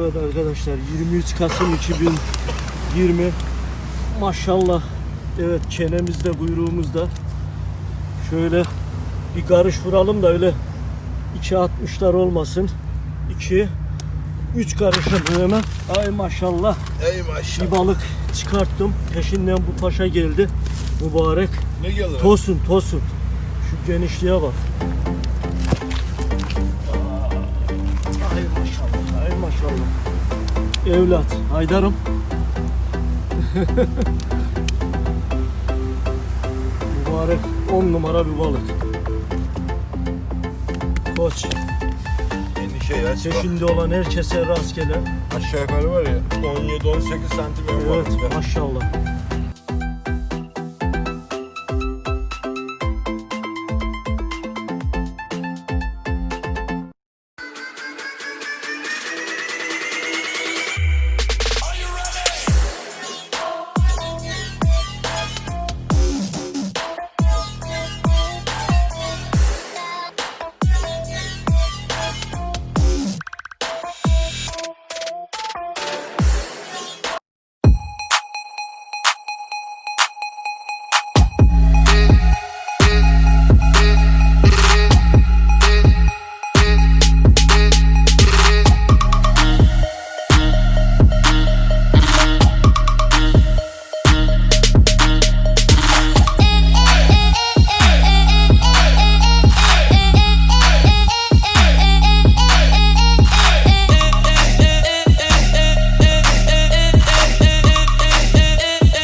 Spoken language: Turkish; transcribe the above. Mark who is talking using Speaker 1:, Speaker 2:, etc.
Speaker 1: Evet arkadaşlar 23 Kasım 2020 maşallah. Evet çenemizde kuyruğumuzda şöyle bir karış vuralım da öyle 2 60'lar olmasın. 2 3 karış yapıyorum hemen. Ay maşallah.
Speaker 2: Ey maşallah.
Speaker 1: bir balık çıkarttım. Peşinden bu paşa geldi. Mübarek.
Speaker 2: Ne geldi? lan?
Speaker 1: tosun tosun. Şu genişliğe bak evlat Haydar'ım mübarek 10 numara bir balık koç
Speaker 2: Endişe ya.
Speaker 1: Peşinde olan herkese rastgele
Speaker 2: Aşağı yukarı var ya 17-18 santim
Speaker 1: evet
Speaker 2: balık.
Speaker 1: maşallah